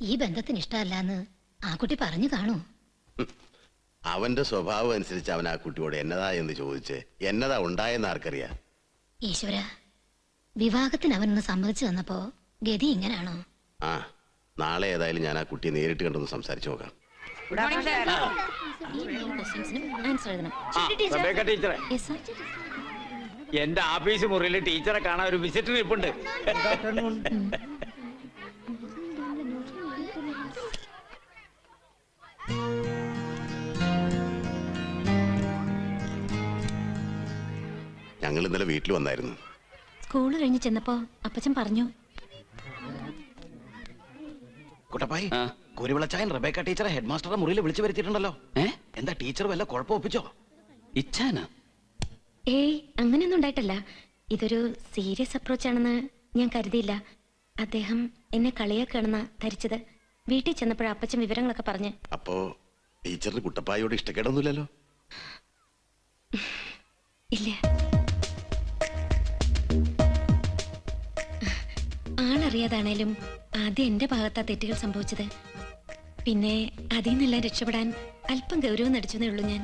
ഈ ബന്ധത്തിന് ഇഷ്ടമല്ലാന്ന് ആ കുട്ടി പറഞ്ഞു കാണൂ. അവന്റെ സ്വഭാവം അനുസരിച്ച് അവൻ ആ കുട്ടിയോട് എന്നതാ എന്ന് ചോദിച്ച് എന്നതാ ഉണ്ടായെന്ന് ആർക്കറിയാം? ഈശ്വര വിവാഹത്തിന് അവനൊന്ന് സമ്മതിച്ചു തന്നപ്പോ ഗതി ഇങ്ങനാണോ? ആ നാളെ ഏതായാലും ഞാൻ ആ കുട്ടിയെ നേരിട്ട് കണ്ടൊന്ന് സംസാരിച്ചു നോക്കാം. എന്റെ ആഫീസ് മുറിയിൽ ടീച്ചറെ കാണാൻ ഒരു വിസിറ്റർ നിൽപ്പുണ്ട്. ഇന്നലെ വീട്ടിൽ വന്നായിരുന്നു. സ്കൂൾ കഴിഞ്ഞ് ചെന്നപ്പോ അപ്പച്ചൻ പറഞ്ഞു. കുട്ടപ്പായി. കുരുവിളച്ചായൻ റബേക്ക ടീച്ചറെ ഹെഡ് മാസ്റ്ററുടെ മുറിയിൽ വിളിച്ചു വരുത്തിയിട്ടുണ്ടല്ലോ. എന്താ ടീച്ചർ വല്ല കുഴപ്പമൊപ്പിച്ചോ? ഇച്ഛാന ഏയ് അങ്ങനെയൊന്നും ഉണ്ടായിട്ടല്ല. ഇതൊരു സീരിയസ് അപ്രോച്ച് ആണെന്ന് ഞാൻ കരുതിയില്ല. അദ്ദേഹം എന്നെ കളിയാക്കുകയാണെന്നാ ധരിച്ചത്. വീട്ടിൽ ചെന്നപ്പോഴ അപ്പച്ചൻ വിവരങ്ങളൊക്കെ പറഞ്ഞ്. അപ്പോ ടീച്ചറിന് കുട്ടപ്പായോട് ഇഷ്ടക്കേടൊന്നുമില്ലല്ലോ? ഇല്ല. ആളറിയാതാണേലും ആദ്യം എന്റെ ഭാഗത്താ തെറ്റുകൾ സംഭവിച്ചത്. പിന്നെ അതിൽ നിന്നെല്ലാം രക്ഷപ്പെടാൻ അല്പം ഗൗരവം നടിച്ചതേ ഉള്ളൂ ഞാൻ.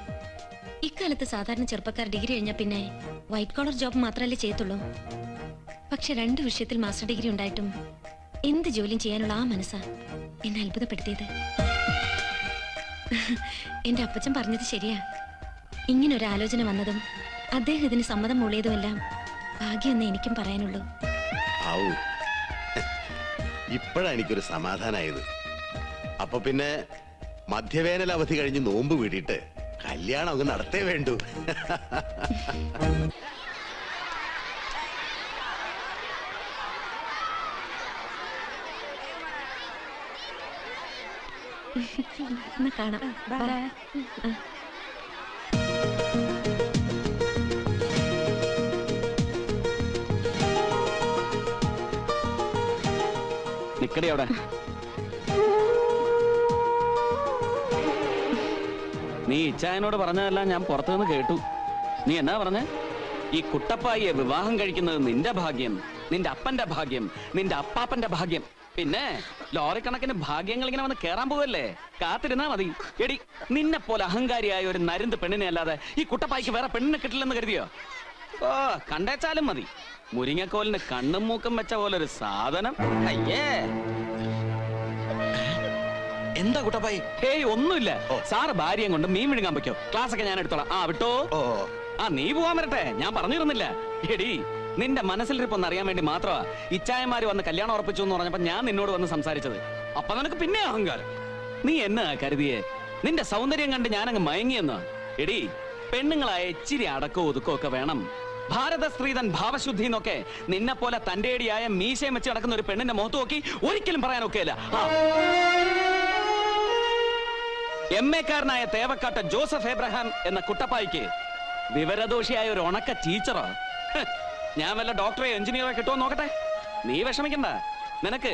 ഇക്കാലത്ത് സാധാരണ ചെറുപ്പക്കാർ ഡിഗ്രി കഴിഞ്ഞാൽ പിന്നെ വൈറ്റ് കോളർ ജോബ് മാത്രമല്ലേ ചെയ്യത്തുള്ളൂ. പക്ഷെ രണ്ട് വിഷയത്തിൽ മാസ്റ്റർ ഡിഗ്രി ഉണ്ടായിട്ടും എന്ത് ജോലിയും ചെയ്യാനുള്ള ആ മനസ്സാ എന്നെ അത്ഭുതപ്പെടുത്തിയത്. എന്റെ അപ്പച്ചൻ പറഞ്ഞത് ശരിയാ. ഇങ്ങനെ ഒരു ആലോചന വന്നതും അദ്ദേഹം ഇതിന് സമ്മതം മൂളിയതുമെല്ലാം ഭാഗ്യമെന്ന് എനിക്കും പറയാനുള്ളൂ. ആവൂ ഇപ്പോഴാ എനിക്കൊരു സമാധാനായത്. അപ്പൊ പിന്നെ മധ്യവേനൽ അവധി കഴിഞ്ഞ് നോമ്പ് വീടിയിട്ട് കല്യാണം അങ്ങ് നടത്തേ വേണ്ടു. കാണാം. നിക്കടി അവിടെ. നീ ഇച്ചായനോട് പറഞ്ഞതെല്ലാം ഞാൻ പുറത്തുനിന്ന് കേട്ടു. നീ എന്നാ പറഞ്ഞ? ഈ കുട്ടപ്പായിയെ വിവാഹം കഴിക്കുന്നത് നിന്റെ ഭാഗ്യം നിന്റെ അപ്പന്റെ ഭാഗ്യം നിന്റെ അപ്പാപ്പന്റെ ഭാഗ്യം. പിന്നെ ലോറിക്കണക്കിന് ഭാഗ്യങ്ങൾ ഇങ്ങനെ വന്ന് കേറാൻ പോകല്ലേ കാത്തിരുന്നാ മതി. എടി നിന്നെ പോലെ അഹങ്കാരിയായ ഒരു നരുന്ന് പെണ്ണിനെ അല്ലാതെ ഈ കുട്ടപ്പായിക്ക് വേറെ പെണ്ണിനെ കിട്ടില്ലെന്ന് കരുതിയോ? ഓ കണ്ടേച്ചാലും മതി. മുരിങ്ങക്കോലിന് കണ്ണും മൂക്കും വെച്ച പോലെ ഒരു സാധനം. അയ്യേ. എന്താ കുട്ടപ്പായി? ഹേയ് ഒന്നുമില്ല. സാറ് ഭാര്യയും കൊണ്ട് മീൻ വിഴുങ്ങാൻ പറ്റോ ക്ലാസ് ഒക്കെ ഞാൻ എടുത്തോളാം. ആ വിട്ടോ? ആ നീ പോവാൻ വരട്ടെ ഞാൻ പറഞ്ഞിരുന്നില്ല. എടി നിന്റെ മനസ്സിലിരിപ്പൊന്ന് അറിയാൻ വേണ്ടി മാത്രമാ ഇച്ചായമാര് വന്ന് കല്യാണം ഉറപ്പിച്ചു എന്ന് പറഞ്ഞപ്പോ ഞാൻ നിന്നോട് വന്ന് സംസാരിച്ചത്. അപ്പൊ നിനക്ക് പിന്നെ അഹങ്കാരം. നീ എന്നാ കരുതിയേ? നിന്റെ സൗന്ദര്യം കണ്ട് ഞാനങ്ങ് മയങ്ങിയെന്നാ? എടി പെണ്ണുങ്ങളായ ഇച്ചിരി അടക്കോ ഒതുക്കോ ഒക്കെ വേണം. ഭാരത സ്ത്രീതൻ ഭാവശുദ്ധി എന്നൊക്കെ നിന്നെ പോലെ തന്റെ അടിയായ മീശയും വെച്ച് നടക്കുന്ന ഒരു പെണ്ണിന്റെ മുഖത്ത് നോക്കി ഒരിക്കലും ആ. എം എക്കാരനായ തേവക്കാട്ട ജോസഫ് എബ്രഹാം എന്ന കുട്ടപ്പായിക്ക് വിവരദോഷിയായ ഒരു ഉണക്ക ടീച്ചറോ ഞാൻ വല്ല ഡോക്ടറെ എഞ്ചിനീയറെ കിട്ടുമോ നോക്കട്ടെ? നീ വിഷമിക്കണ്ട. നിനക്ക്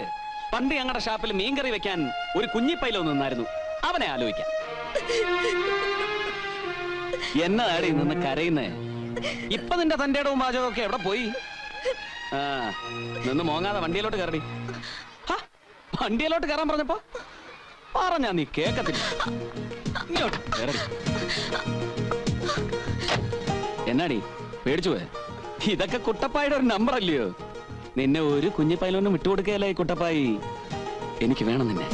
പണ്ട് ഞങ്ങളുടെ ഷാപ്പിൽ മീൻകറി വെക്കാൻ ഒരു കുഞ്ഞിപ്പൈലോ നിന്നായിരുന്നു. അവനെ ആലോചിക്കാം. എന്നാടി നിന്ന് കരയുന്നേ? ഇപ്പൊ നിന്റെ തന്റെ ഇടവും പാചകമൊക്കെ എവിടെ പോയി? നിന്ന് മോങ്ങാതെ വണ്ടിയിലോട്ട് കയറി വണ്ടിയിലോട്ട് കയറാൻ പറഞ്ഞപ്പോ പറഞ്ഞാ നീ കേക്കത്തില്ല. എന്നാടി പേടിച്ചു പോയെ? ഇതൊക്കെ കുട്ടപ്പായുടെ ഒരു നമ്പർ അല്ലയോ നിന്നെ ഒരു കുഞ്ഞിപ്പായിലൊന്നും വിട്ടുകൊടുക്കുകയല്ലേ കുട്ടപ്പായി? എനിക്ക് വേണം നിന്നെ.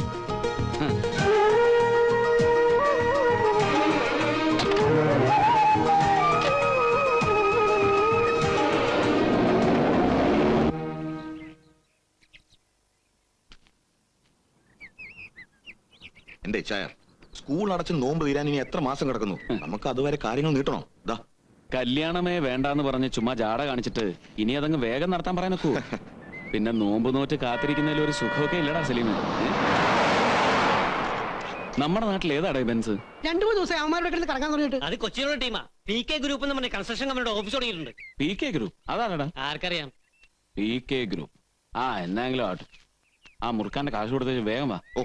ഇച്ചായ സ്കൂൾ അടച്ച് നോമ്പ് തീരാൻ ഇനി എത്ര മാസം കിടക്കുന്നു? നമുക്ക് അതുവരെ കാര്യങ്ങൾ നീട്ടണോ. ദാ. കല്യാണമേ വേണ്ടാന്ന് പറഞ്ഞ് ചുമ്മാ ജാട കാണിച്ചിട്ട് ഇനി അതങ്ങ് വേഗം നടത്താൻ പറയാൻ നോക്കൂ. പിന്നെ നോമ്പ് നോറ്റ് കാത്തിരിക്കുന്നതിൽ ഒരു സുഖമൊക്കെ ഇല്ലടാ സലീമ. നമ്മുടെ നാട്ടിൽ ഏതാടാ ബെൻസ്? രണ്ടു മൂന്ന് ദിവസം അവന്മാരുടെ കിടന്ന് കറങ്ങാൻ തുടങ്ങിയിട്ട്. അത് കൊച്ചിയിലുള്ള ടീമാ. പി കെ ഗ്രൂപ്പ് എന്ന് പറഞ്ഞ കൺസ്ട്രക്ഷൻ കമ്പനിയുടെ ഓഫീസ് തുടങ്ങിയിട്ടുണ്ട്. P K group? അതാണടാ. ആർക്കറിയാം. P K group. ആ എന്നെങ്കിലും ആട്ടെ ആ മുറുക്കാന്റെ കാശ് കൊടുത്ത് വേഗം വാ. ഓ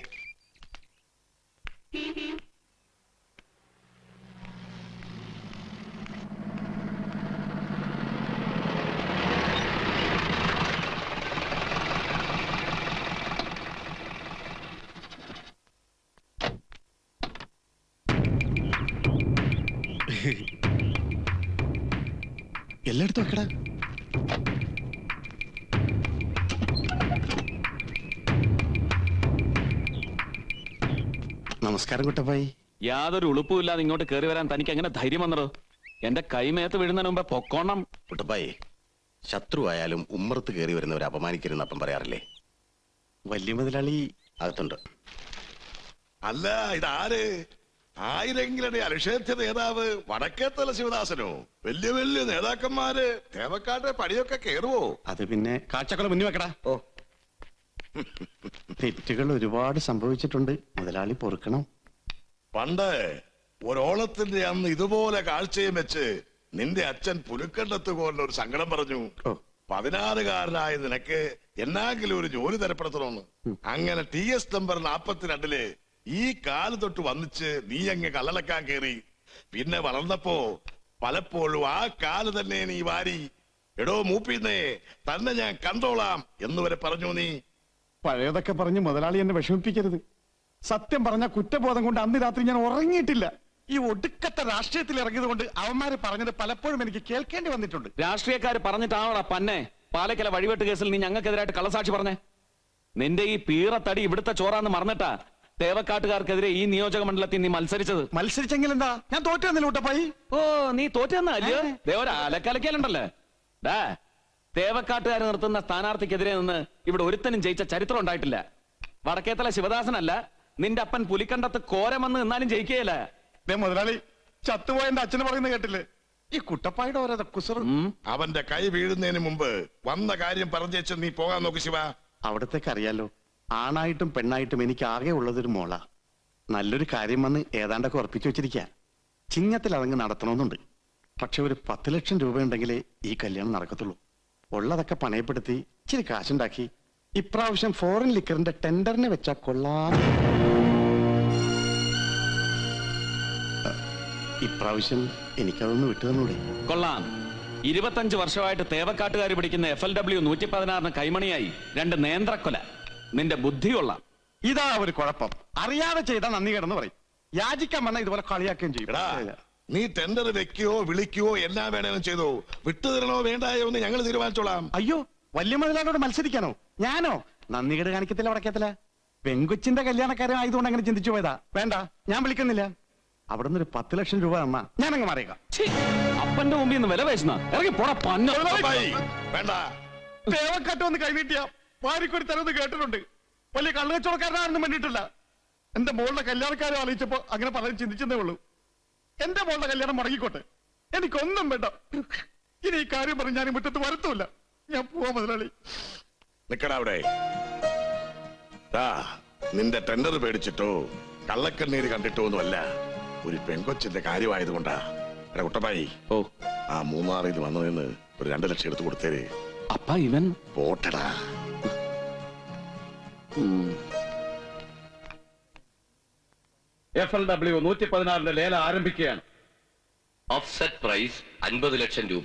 ಎಲ್ಲಾಡ್ತು ಆ ಕಡೆ നമസ്കാരം കുട്ടപ്പായി. യാതൊരു ഉളുപ്പുമില്ലാതെ ഇങ്ങോട്ട് കയറി വരാൻ തനിക്ക് എങ്ങനെ ധൈര്യം വന്നടോ? എന്റെ കൈമേത്ത് വീഴുന്നതിന് മുമ്പേ പൊക്കോണം. കുട്ടപ്പായി ശത്രു ആയാലും ഉമ്മറത്ത് കയറി വരുന്നവരെ അപമാനിക്കരുന്ന് അപ്പം പറയാറില്ലേ? വലിയ മുതലാളി അകത്തുണ്ട്. അല്ല ഇതാര്? ആയിരങ്ങളുടെ അനിഷേധ്യ നേതാവ് വടക്കേത്തല ശിവദാസനോ? വലിയ വലിയ നേതാക്കന്മാര് തേവക്കാട്ടെ പടിയൊക്കെ കേറുവോ? അത് പിന്നെ കാഴ്ചക്കളെ മുന്നിൽ വെക്കടാ ഓ തെറ്റുകൾ ഒരുപാട് സംഭവിച്ചിട്ടുണ്ട്. മുതലാളി പൊറുക്കണം. പണ്ട് ഒരോളത്തിന്റെ അന്ന് ഇതുപോലെ കാഴ്ചയും വെച്ച് നിന്റെ അച്ഛൻ പുലുക്കണ്ടത്ത് പോലെ ഒരു സങ്കടം പറഞ്ഞു. പതിനാറുകാരനായ നിനക്ക് എന്നാങ്കിലും ഒരു ജോലി തരപ്പെടുത്തണമെന്ന് അങ്ങനെ ടി എസ് നമ്പർ നാപ്പത്തിരണ്ടിൽ ഈ കാൽ തൊട്ട് വന്നിച്ച് നീ അങ്ങ് കല്ലലക്കാൻ കേറി. പിന്നെ വളർന്നപ്പോ പലപ്പോഴും ആ കാൽ തന്നെ നീ വാരി എടോ മൂപ്പിന്നേ തന്നെ ഞാൻ കണ്ടോളാം എന്ന് വരെ പറഞ്ഞു നീ. പഴയതൊക്കെ പറഞ്ഞ് മുതലാളി എന്നെ വിഷമിപ്പിക്കരുത്. സത്യം പറഞ്ഞ കുറ്റബോധം കൊണ്ട് അന്ന് രാത്രി ഞാൻ ഉറങ്ങിയിട്ടില്ല. ഈ ഒടുക്കത്തെ രാഷ്ട്രീയത്തിൽ ഇറങ്ങിയത് കൊണ്ട് അവന്മാര് പറഞ്ഞത് പലപ്പോഴും എനിക്ക് കേൾക്കേണ്ടി വന്നിട്ടുണ്ട്. രാഷ്ട്രീയക്കാർ പറഞ്ഞിട്ടാണോടാ പന്നെ? പാലക്കല വഴിവെട്ട് കേസിൽ നീ ഞങ്ങൾക്കെതിരായിട്ട് കള്ളസാക്ഷി പറഞ്ഞേ. നിന്റെ ഈ പീറത്തടി ഇവിടുത്തെ ചോറാന്ന് മറന്നിട്ടാ തേവക്കാട്ടുകാർക്കെതിരെ ഈ നിയോജക മണ്ഡലത്തിൽ നീ മത്സരിച്ചത്. മത്സരിച്ചെങ്കിൽ എന്താ? ഞാൻ തോറ്റു തന്നില്ല കുട്ടപ്പായി ഓ നീ തോറ്റെന്നല്ലേ ദേവര അലക്കലക്കലുണ്ടല്ലേ. ഡാ തേവക്കാട്ടുകാർ നിർത്തുന്ന സ്ഥാനാർത്ഥിക്കെതിരെ നിന്ന് ഇവിടെ ഒരുത്തനും ജയിച്ച ചരിത്രം ഉണ്ടായിട്ടില്ല. വടക്കേത്തല ശിവദാസനല്ല നിന്റെ അപ്പൻ പുലിക്കണ്ടത്ത് കോരമെന്ന് നിന്നാലും ജയിക്കുകയില്ല. ദേ മുതലാളി ചത്തുപോയ എന്റെ അച്ഛന് പറയുന്നത് കേട്ടില്ലേ? ഈ കുട്ടപ്പായുടെ ഓരോ കുസർ അവന്റെ കൈ വീഴുന്നതിന് മുമ്പ് വന്ന കാര്യം പറഞ്ഞേച്ച് നീ പോകാൻ നോക്ക് ശിവ. അവിടത്തേക്ക് അറിയാലോ ആണായിട്ടും പെണ്ണായിട്ടും എനിക്ക് ആകെ ഉള്ളതൊരു മോള. നല്ലൊരു കാര്യം വന്ന് ഏതാണ്ടൊക്കെ ഉറപ്പിച്ചു വെച്ചിരിക്കുക ചിങ്ങത്തിൽ അതങ്ങ് നടത്തണമെന്നുണ്ട്. പക്ഷെ ഒരു പത്ത് ലക്ഷം രൂപ ഉണ്ടെങ്കിലേ ഈ കല്യാണം നടക്കത്തുള്ളൂ. ഉള്ളതൊക്കെ പണയപ്പെടുത്തി ഇച്ചിരി കാശുണ്ടാക്കി. ഇപ്രാവശ്യം ഫോറിൻ ലിക്കറിന്റെ ടെൻഡറിനെ വെച്ചാ കൊള്ളാം. ഇപ്രാവശ്യം എനിക്കതൊന്ന് വിട്ടു തന്നൂടെ. കൊള്ളാം. ഇരുപത്തഞ്ച് വർഷമായിട്ട് തേവക്കാട്ടുകാർ പിടിക്കുന്ന എഫ് എൽ ഡബ്ല്യു നൂറ്റി പതിനാറിന് കൈമണിയായി രണ്ട് നേന്ത്രക്കൊല. നിന്റെ ബുദ്ധി കൊള്ളാം ഇതാ ഒരു കുഴപ്പം. അറിയാതെ ചെയ്താൽ നന്ദി കിടന്ന് പറയും. യാചിക്കാൻ വന്നാൽ ഇതുപോലെ കളിയാക്കുകയും ചെയ്യും. നീ ടെൻഡർ വെക്കുകയോ വിളിക്കുകയോ എന്നാ വേണേലും ചെയ്തു. വിട്ടുതരണോ വേണ്ടായോ എന്ന് ഞങ്ങൾ തീരുമാനിച്ചോളാം. അയ്യോ വലിയ മുതലാളിയോട് മത്സരിക്കാനോ? ഞാനോ? നന്ദികേട് കാണിക്കത്തില്ല വടക്കത്തില്ല പെങ്കൊച്ചിന്റെ കല്യാണക്കാരൻ ആയതുകൊണ്ട് അങ്ങനെ ചിന്തിച്ചു പോയതാ. വേണ്ട ഞാൻ വിളിക്കുന്നില്ല. അവിടുന്ന് ഒരു പത്ത് ലക്ഷം രൂപ തന്നാ. ഞാൻ അങ്ങ് മാറിയേക്കാം അപ്പന്റെ മുമ്പിൽ നിന്ന് വില പേശുന്ന. ഇറങ്ങി പോടാ പന്ന. വേണ്ട. തേവക്കാട്ട് വന്ന് കൈനീട്ടിയ. വാരിക്കൊരു തരുന്നത് കേട്ടിട്ടുണ്ട്. വലിയ കള്ളുകച്ചവടക്കാരനാണെന്ന് വേണ്ടിയിട്ടില്ല എന്റെ മോളുടെ കല്യാണക്കാരെ ആലോചിച്ചപ്പോ അങ്ങനെ പലരും ചിന്തിച്ചതേ ഉള്ളൂ. എന്റെ മോളുടെ കല്യാണം മുടങ്ങിക്കോട്ടെ. എനിക്കൊന്നും വേണ്ട. ഇനി ഈ കാര്യം പറഞ്ഞ് ഞാൻ മുറ്റത്ത് വരത്തൂല്ല. ഞാൻ പോവാ മുതലാളി. നിക്കടാവിടെ നിന്റെ ടെൻഡർ പേടിച്ചിട്ടോ കള്ളക്കണ്ണീര് കണ്ടിട്ടോ ഒന്നുമല്ല. ഒരു പെൺകൊച്ചിന്റെ കാര്യമായത് കൊണ്ടാ എടാ കുട്ടപ്പായി. ഓ. ആ മൂന്നാറിൽ വന്നതിന് ഒരു രണ്ടു ലക്ഷം എടുത്തു കൊടുത്തേര്. അപ്പ ഇവൻ? പോട്ടടാ. എഫ് എൽ ഡബ്ല്യു നൂറ്റി പതിനാറിന്റെ ലേല ആരംഭിക്കുകയാണ്. ഓഫ്സെറ്റ് പ്രൈസ് അൻപത് ലക്ഷം രൂപ.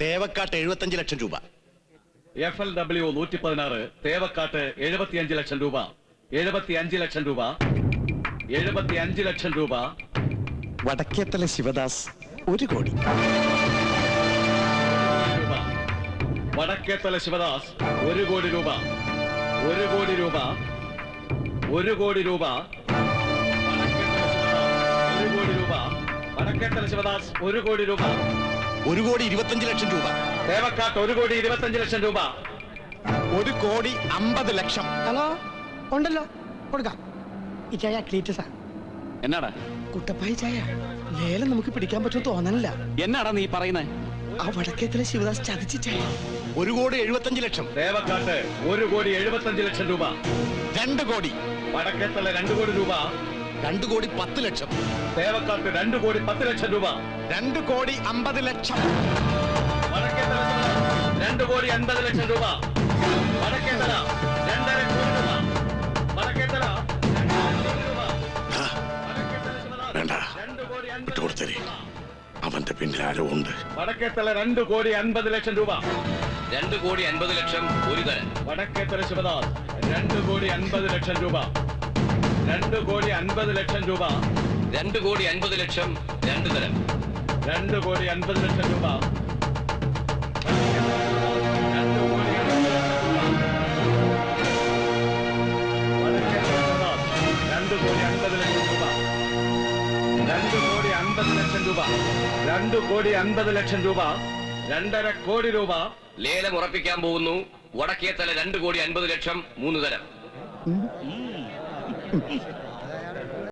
തേവക്കാട്ട് എഴുപത്തഞ്ച് ലക്ഷം രൂപ. എഫ് എൽ ഡബ്ല്യു നൂറ്റി പതിനാറ് തേവക്കാട്ട് എഴുപത്തിയഞ്ച് ലക്ഷം രൂപ. എഴുപത്തിയഞ്ച് ലക്ഷം രൂപ. എഴുപത്തിയഞ്ച് ലക്ഷം രൂപ. വടക്കേത്തല ശിവദാസ് ഒരു കോടി. രൂപ വടക്കേത്തല ശിവദാസ് ഒരു കോടി രൂപ. ഒരു കോടി രൂപ. ഒരു കോടി രൂപ. ഒരു കോടി രൂപ. ശിവദാസ് ഒരു കോടി രൂപ. ഒരു കോടി ഇരുപത്തഞ്ച് ലക്ഷം രൂപ. ദേവക്കാട്ട് ഒരു കോടി ഇരുപത്തഞ്ച് ലക്ഷം രൂപ. ഒരു കോടി അമ്പത് ലക്ഷം. ഹലോ? ഉണ്ടല്ലോ. കൊടുക്കാം. ഈ ചായ ആണ് എന്നാടാ? കുട്ടപ്പായി ചായ. ലേലം നമുക്ക് പിടിക്കാൻ പറ്റും തോന്നണില്ല. എന്നാടാ നീ പറയുന്നത് ആ വടക്കേത്തിലെ ശിവദാസ് ചതിച്ച ചായ. ഒരു കോടി എഴുപത്തഞ്ച് ലക്ഷം. ദേവക്കാട്ട് ഒരു കോടി എഴുപത്തഞ്ച് ലക്ഷം രൂപ. രണ്ട് കോടി. വടക്കേത്തല രണ്ടു കോടി രൂപ. രണ്ടു കോടി പത്ത് ലക്ഷം. തേവക്കാട്ട് രണ്ടു കോടി പത്ത് ലക്ഷം രൂപ. രണ്ടു കോടി അമ്പത് ലക്ഷം. വടക്കേത്തല ശിവദാസ് കോടി അൻപത് ലക്ഷം രൂപ. വടക്കേത്തല രണ്ടര കോടി രൂപ. വടക്കേത്തല വേണ്ട. രണ്ട് വിട്ടുകൊടുത്തേര്. അവന്റെ പിന്നിൽ ആരോ ഉണ്ട്. വടക്കേത്തല രണ്ടു കോടി അൻപത് ലക്ഷം രൂപ. രണ്ട് കോടി അൻപത് ലക്ഷം ഒരു തരം വടക്കേത്തര ശിവദാസ് രണ്ട് കോടി അൻപത് ലക്ഷം രൂപ. രണ്ട് കോടി അൻപത് ലക്ഷം രൂപ. രണ്ട് കോടി അൻപത് ലക്ഷം രണ്ട് തരം രണ്ട് കോടി അൻപത് ലക്ഷം രൂപ. രണ്ട് കോടി അൻപത് ലക്ഷം രൂപ. രണ്ട് കോടി അൻപത് ലക്ഷം രൂപ. രണ്ട് കോടി അൻപത് ലക്ഷം രൂപ. രണ്ടര കോടി രൂപ. ലേലം ഉറപ്പിക്കാൻ പോകുന്നു. വടക്കേത്തല രണ്ട് കോടി അൻപത് ലക്ഷം മൂന്ന് തരം.